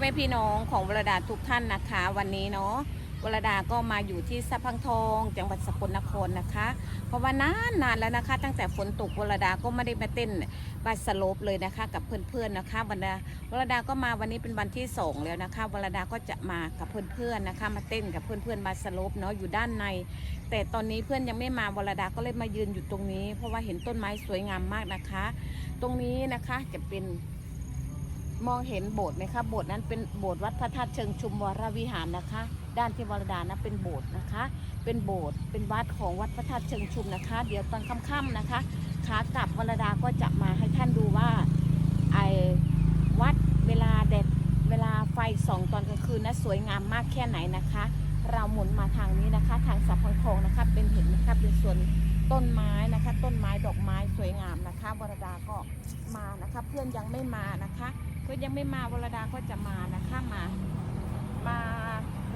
แม่พี่น้องของวรดาทุกท่านนะคะ วันนี้เนาะวรดาก็มาอยู่ที่สะพังทอง จังหวัดสกลนครนะคะ เพราะว่านานนานแล้วนะคะ ตั้งแต่ฝนตกวรดาก็ไม่ได้มาเต้นบัสโลปเลยนะคะ กับเพื่อนๆนะคะวรดาวรดาก็มาวันนี้เป็นวันที่สองแล้วนะคะวรดาก็จะมากับเพื่อนๆนะคะ มาเต้นกับเพื่อนๆบัสสโลปเนาะอยู่ด้านใน แต่ตอนนี้เพื่อนยังไม่มาวรดาก็เลยมายืนอยู่ตรงนี้ เพราะว่าเห็นต้นไม้สวยงามมากนะคะ ตรงนี้นะคะจะเป็น มองเห็นโบสถ์ไหมคะโบสถ์นั้นเป็นโบสถ์วัดพระธาตุเชิงชุมวรวิหารนะคะ ด้านที่วรดานะเป็นโบสถ์นะคะ เป็นโบสถ์เป็นวัดของวัดพระธาตุเชิงชุมนะคะ เดี๋ยวตอนค่ำๆนะคะขากลับวรดาก็จะมาให้ท่านดูว่าไอ้วัดเวลาแดดเวลาไฟส่องตอนกลางคืนนะสวยงามมากแค่ไหนนะคะ เราหมุนมาทางนี้นะคะ ทางสับพังทองนะคะเป็นเห็นนะคะเป็นส่วนต้นไม้นะคะ ต้นไม้ดอกไม้สวยงามนะคะวรดาก็มานะคะ เพื่อนยังไม่มานะคะ เพื่อนยังไม่มาวรดาก็จะมานะคะมามา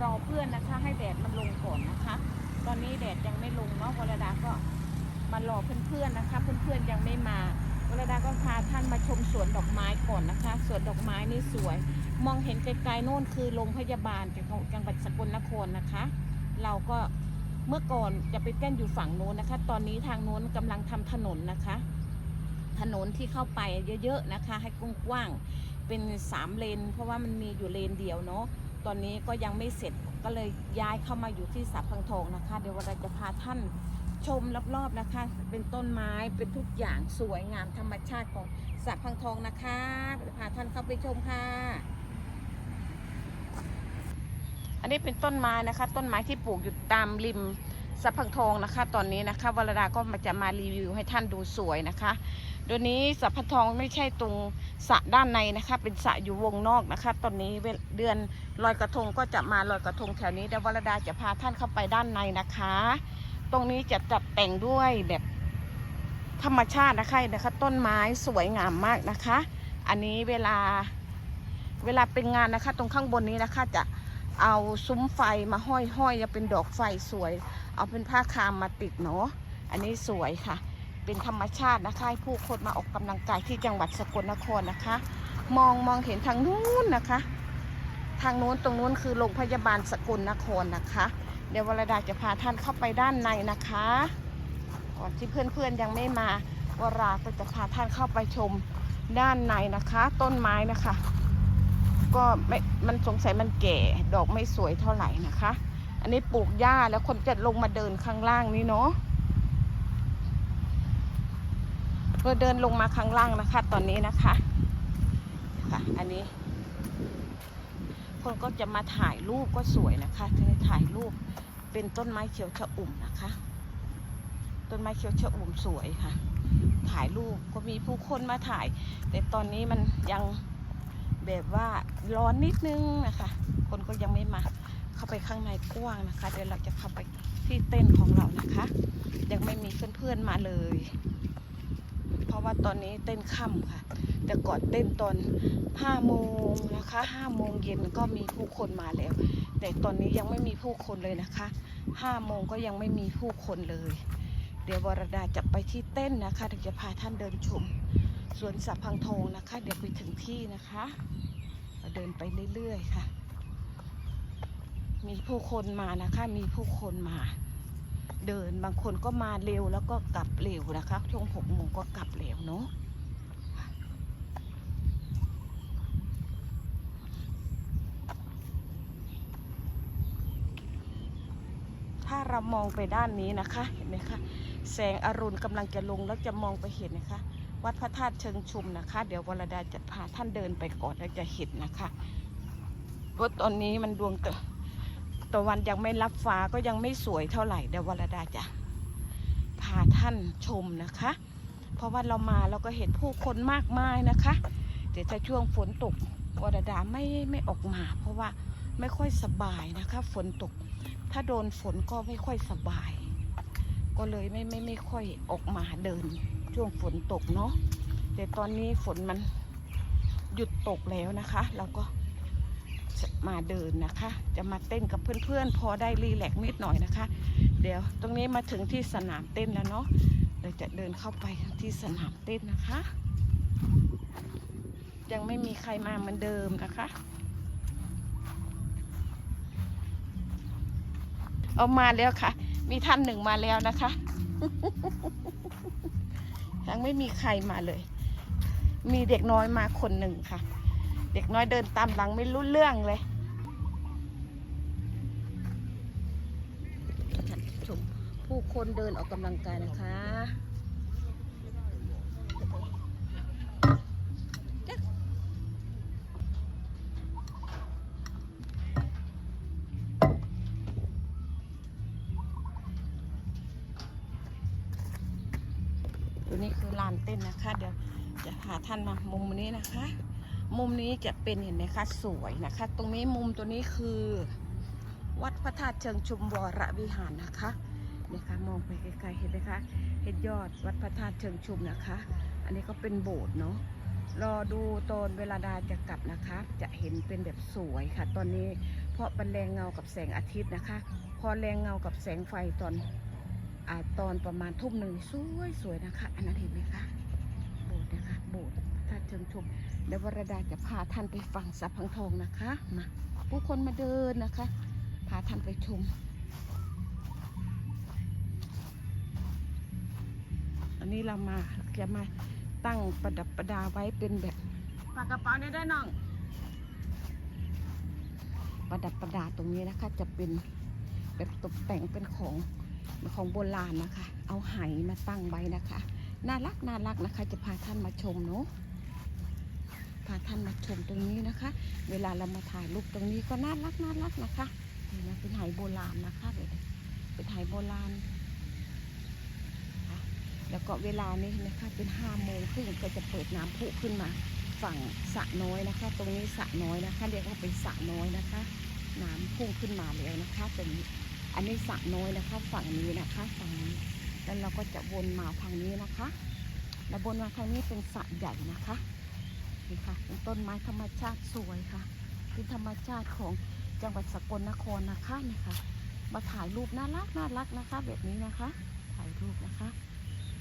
รอเพื่อนนะคะ ให้แดดมันลงก่อนนะคะ ตอนนี้แดดยังไม่ลงเนาะวรดาก็มารอเพื่อนๆนะคะ เพื่อนๆยังไม่มาวรดาก็พาท่านมาชมสวนดอกไม้ก่อนนะคะสวนดอกไม้นี่สวย มองเห็นไกลๆโน่นคือโรงพยาบาลของจังหวัดสกลนครนะคะ เราก็เมื่อก่อนจะไปเต้นอยู่ฝั่งโน้นนะคะ ตอนนี้ทางโน้นกำลังทำถนนนะคะ ถนนที่เข้าไปเยอะๆนะคะ ให้กว้างๆ เป็นสามเลน เพราะว่ามันมีอยู่เลนเดียวเนาะตอนนี้ก็ยังไม่เสร็จก็เลยย้ายเข้ามาอยู่ที่สับพังทองนะคะ เดี๋ยวเราจะพาท่านชมรอบๆนะคะ เป็นต้นไม้เป็นทุกอย่างสวยงามธรรมชาติของสับพังทองนะคะพาท่านเข้าไปชมค่ะ อันนี้เป็นต้นไม้นะคะ ต้นไม้ที่ปลูกอยู่ตามริม สะพังทองนะคะ ตอนนี้นะคะวรดาก็มาจะมารีวิวให้ท่านดูสวยนะคะเดี๋ยวนี้สะพังทองไม่ใช่ตรงสระด้านในนะคะ เป็นสระอยู่วงนอกนะคะ ตอนนี้เดือนลอยกระทงก็จะมาลอยกระทงแถวนี้เดี๋ยววรดาจะพาท่านเข้าไปด้านในนะคะ ตรงนี้จะจัดแต่งด้วยแบบธรรมชาตินะคะนะคะ ต้นไม้สวยงามมากนะคะ อันนี้เวลาเวลาเป็นงานนะคะ ตรงข้างบนนี้นะคะจะ เอาซุ้มไฟมาห้อยห้อยจะเป็นดอกไฟสวย เอาเป็นผ้าคามมาติดเนาะอันนี้สวยค่ะ เป็นธรรมชาตินะคะให้ผู้คนมาออกกำลังกายที่จังหวัดสกลนครนะคะ มองมองเห็นทางนู้นนะคะ ทางนู้นตรงนู้นคือโรงพยาบาลสกลนครนะคะ เดี๋ยววรดาจะพาท่านเข้าไปด้านในนะคะ ก่อนที่เพื่อนๆยังไม่มาวราก็จะพาท่านเข้าไปชมด้านในนะคะ ต้นไม้นะคะ ก็ไม่มันสงสัยมันแก่ดอกไม่สวยเท่าไหร่นะคะ อันนี้ปลูกหญ้าแล้วคนจะลงมาเดินข้างล่างนี้เนาะเราเดินลงมาข้างล่างนะคะ ตอนนี้นะคะค่ะ อันนี้ คนก็จะมาถ่ายรูปก็สวยนะคะจะได้ถ่ายรูปเป็นต้นไม้เขียวชะอุ่มนะคะ ต้นไม้เขียวชะอุ่มสวยค่ะ ถ่ายรูปก็มีผู้คนมาถ่าย แต่ตอนนี้มันยังแบบว่า ร้อนนิดนึงนะคะ คนก็ยังไม่มา เข้าไปข้างในกว้างนะคะ เดี๋ยวเราจะเข้าไปที่เต้นของเรานะคะ ยังไม่มีเพื่อนๆมาเลย เพราะว่าตอนนี้เต้นค่ำค่ะ แต่ก่อนเต้นตอน5โมงนะคะ5โมงเย็นก็มีผู้คนมาแล้ว แต่ตอนนี้ยังไม่มีผู้คนเลยนะคะ5โมงก็ยังไม่มีผู้คนเลย เดี๋ยววรดาจะไปที่เต้นนะคะเดี๋ยวจะพาท่านเดินชมสวนสับพังทองนะคะ เดี๋ยวไปถึงที่นะคะ เดินไปเรื่อยๆค่ะ มีผู้คนมานะคะ มีผู้คนมา เดินบางคนก็มาเร็วแล้วก็กลับเร็วนะคะช่วงหกโมงก็กลับเร็วเนาะถ้าเรามองไปด้านนี้นะคะ เห็นไหมคะ แสงอรุณกำลังจะลงแล้วจะมองไปเห็นนะคะ วัดพระธาตุเชิงชุมนะคะ เดี๋ยววรดาจะพาท่านเดินไปก่อนแล้วจะเห็นนะคะเพราะตอนนี้มันดวงตะตะวันยังไม่รับฟ้าก็ยังไม่สวยเท่าไหร่เดี๋ยววรดาจะพาท่านชมนะคะ เพราะว่าเรามาเราก็เห็นผู้คนมากมายนะคะ เดี๋ยวถ้าช่วงฝนตกวรดาไม่ไม่ออกมา เพราะว่าไม่ค่อยสบายนะคะ ฝนตก ถ้าโดนฝนก็ไม่ค่อยสบาย ก็เลยไม่ไม่ไม่ค่อยออกมาเดิน ช่วงฝนตกเนาะแต่ตอนนี้ฝนมันหยุดตกแล้วนะคะ เราก็มาเดินนะคะ จะมาเต้นกับเพื่อนๆ พอได้รีแลกนิดหน่อยนะคะ เดี๋ยวตรงนี้มาถึงที่สนามเต้นแล้วเนาะเราจะเดินเข้าไปที่สนามเต้นนะคะ ยังไม่มีใครมาเหมือนเดิมนะคะเอามาแล้วค่ะ มีท่านหนึ่งมาแล้วนะคะ ยังไม่มีใครมาเลย มีเด็กน้อยมาคนหนึ่งค่ะ เด็กน้อยเดินตามหลังไม่รู้เรื่องเลยชมผู้คนเดินออกกำลังกายนะคะ ตัวนี้คือลานเต้นนะคะ เดี๋ยวจะพาท่านมามุมนี้นะคะ มุมนี้จะเป็นเห็นไหมคะสวยนะคะ ตรงนี้มุมตัวนี้คือ วัดพระธาตุเชิงชุมวรวิหารนะคะนี่ค่ะมองไปไกลๆเห็นไหมคะเห็นยอดวัดพระธาตุเชิงชุมนะคะ อันนี้ก็เป็นโบสถ์เนาะรอดูตอนเวลาดาจะกลับนะคะ จะเห็นเป็นแบบสวยค่ะ ตอนนี้เพราะมันแรงเงากับแสงอาทิตย์นะคะ พอแรงเงากับแสงไฟตอน ตอนประมาณทุ่มหนึ่งสวยสวยนะคะ อันนั้นเห็นไหมคะโบสถ์นะคะโบสถ์พระธาตุเชิงชุมเดี๋ยววรดาจะพาท่านไปฟังสับพังทองนะคะมาผู้คนมาเดินนะคะ พาท่านไปชม อันนี้เรามาจะมาตั้งประดับประดาไว้เป็นแบบฝากกระเป๋าเนี่ยได้น้องประดับประดาตรงนี้นะคะ จะเป็นแบบตกแต่งเป็นของ ของโบราณนะคะ เอาไหมาตั้งไว้นะคะ น่ารักน่ารักนะคะ จะพาท่านมาชมเนาะพาท่านมาชมตรงนี้นะคะ เวลาเรามาถ่ายรูปตรงนี้ก็น่ารักน่ารักนะคะนี่นะเป็นไหโบราณนะคะเป็นไหโบราณแล้วก็เวลานี้นะคะเป็นห้าโมงครึ่งก็จะเปิดน้ำพุขึ้นมาฝั่งสระน้อยนะคะ ตรงนี้สระน้อยนะคะ เรียกว่าเป็นสระน้อยนะคะ น้ำพุ่งขึ้นมาแล้วนะคะตรงนี้ อันนี้สระน้อยนะคะ ฝั่งนี้นะคะฝั่งนี้แล้วเราก็จะวนมาทางนี้นะคะ แล้ววนมาทางนี้เป็นสระใหญ่นะคะนี่ค่ะเป็นต้นไม้ธรรมชาติสวยค่ะ เป็นธรรมชาติของจังหวัดสกลนครนะคะนี่ค่ะ มาถ่ายรูปน่ารักน่ารักนะคะ แบบนี้นะคะ ถ่ายรูปนะคะ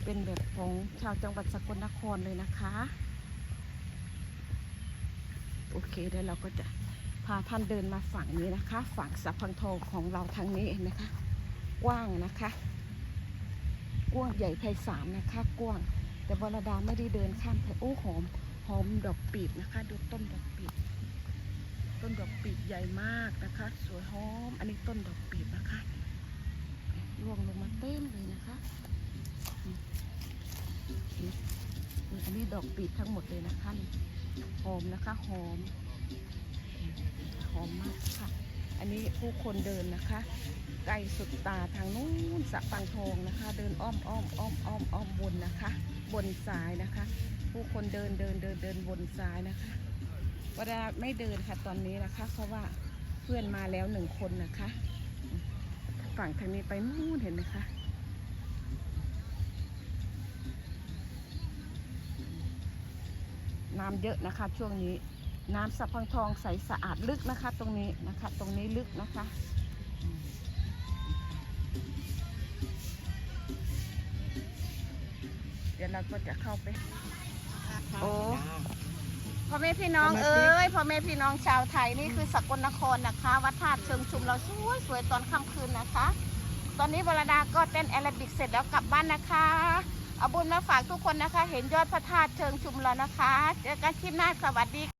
เป็นแบบของชาวจังหวัดสกลนครเลยนะคะ โอเคเดี๋ยวเราก็จะ พาท่านเดินมาฝั่งนี้นะคะ ฝั่งสัพพังทองของเราทางนี้เห็นไหมคะ กว้างนะคะกว้างใหญ่ไพศาลนะคะ กว้าง แต่วรดาไม่ได้เดินข้ามไปโอ้หอมหอมดอกปีบนะคะ ดูต้นดอกปีบต้นดอกปีบใหญ่มากนะคะ สวยหอม อันนี้ต้นดอกปีบนะคะร่วงลงมาเต็มเลยนะคะอันนี้ดอกปีบทั้งหมดเลยนะคะนี่หอมนะคะหอม หอมมากค่ะ อันนี้ผู้คนเดินนะคะ ไกลสุดตาทางนู้นสะปังทองนะคะ เดินอ้อมอ้อมอ้อมอ้อมอ้อมบนนะคะ บนซ้ายนะคะ ผู้คนเดินเดินเดินเดินบนซ้ายนะคะเวลาไม่เดินค่ะตอนนี้นะคะ เพราะว่าเพื่อนมาแล้วหนึ่งคนนะคะ ฝั่งทางนี้ไปนู่นเห็นไหมคะน้ำเยอะนะคะช่วงนี้ น้ำสะพังทองใสสะอาดลึกนะคะ ตรงนี้นะคะ ตรงนี้ลึกนะคะอืมเดี๋ยวเราก็จะเข้าไป โอ้พ่อแม่พี่น้องเอ้ยพ่อแม่พี่น้องชาวไทยนี่คือสกลนครนะคะ วัดธาตุเชิงชุมเราสวยสวยตอนค่ำคืนนะคะ ตอนนี้วรดาก็เต้นแอโรบิกเสร็จแล้วกลับบ้านนะคะเอาบุญมาฝากทุกคนนะคะ เห็นยอดพระธาตุเชิงชุมแล้วนะคะเจอกันคลิปหน้าสวัสดี